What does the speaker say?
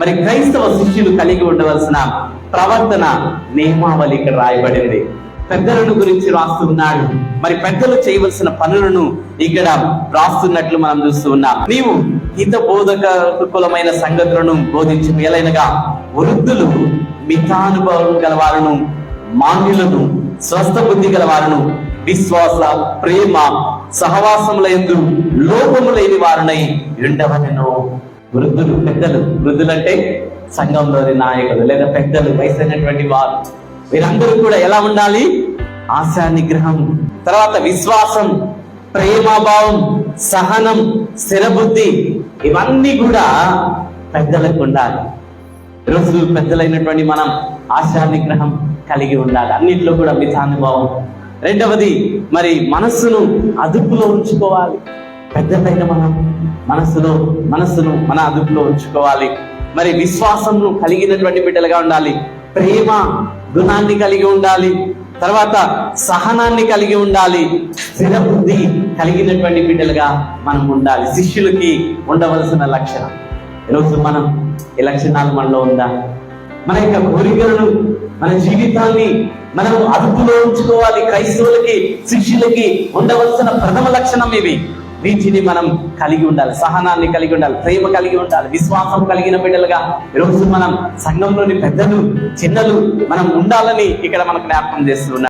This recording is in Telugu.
మరి క్రైస్తవ శిష్యులు కలిగి ఉండవలసిన ప్రవర్తన నియమావళి ఇక్కడ రాయబడింది. పెద్దలను గురించి రాస్తున్నాడు. మరి పెద్దలు చేయవలసిన పనులను ఇక్కడ రాస్తున్నట్లు మనం చూస్తూ ఉన్నాం. నీవు హిత బోధకులమైన సంగతులను బోధించి మేలైనగా వృద్ధులు మితానుభవం గలవారును మాన్యులను స్వస్థ బుద్ధి గలవారును విశ్వాస ప్రేమ సహవాసముల ఎందు లోపము లేని వారునై ఉండవనెను వృద్ధులు పెద్దలు. వృద్ధులంటే సంఘంలోని నాయకులు లేదా పెద్దలు వయసైనటువంటి వారు. వీరందరూ కూడా ఎలా ఉండాలి? ఆశా నిగ్రహం తర్వాత విశ్వాసం ప్రేమాభావం సహనం స్థిరబుద్ధి ఇవన్నీ కూడా పెద్దలకు ఉండాలి. ఈరోజు పెద్దలైనటువంటి మనం ఆశా నిగ్రహం కలిగి ఉండాలి. అన్నింటిలో కూడా మితానుభావం రెండవది మరి మనస్సును అదుపులో ఉంచుకోవాలి. పెద్దదైన మనం మనస్సులో మనస్సును మన అదుపులో ఉంచుకోవాలి. మరి విశ్వాసంను కలిగినటువంటి బిడ్డలుగా ఉండాలి. ప్రేమ గుణాన్ని కలిగి ఉండాలి. తర్వాత సహనాన్ని కలిగి ఉండాలి. స్థిర బుద్ధి కలిగినటువంటి బిడ్డలుగా మనం ఉండాలి. శిష్యులకి ఉండవలసిన లక్షణం. ఈరోజు మనం ఈ లక్షణాలు మనలో ఉందా? మన యొక్క కోరికలను మన జీవితాన్ని మనం అదుపులో ఉంచుకోవాలి. క్రైస్తవులకి శిష్యులకి ఉండవలసిన ప్రథమ లక్షణం ఇవి. వీటిని మనం కలిగి ఉండాలి సహనాన్ని కలిగి ఉండాలి ప్రేమ కలిగి ఉండాలి విశ్వాసం కలిగిన బిడ్డలుగా ఈరోజు మనం సంఘంలోని పెద్దలు చిన్నలు మనం ఉండాలని ఇక్కడ మనకు జ్ఞాపకం చేస్తున్నారు.